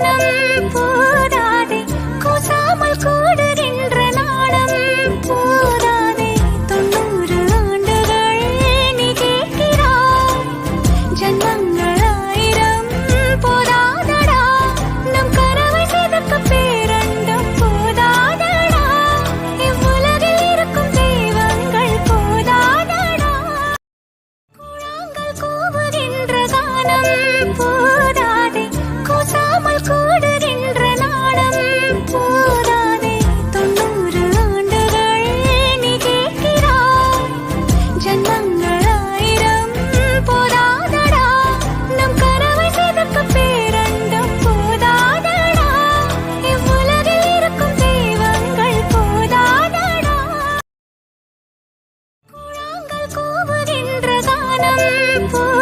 நாணம் போதாதே. கூசாமல் கூடுகின்ற நாணம் போதாதே. தொண்ணூறு ஆண்டுகள் நீ கேட்கிறாய். ஜன்மங்கள் ஆயிரம் போ வனம் போ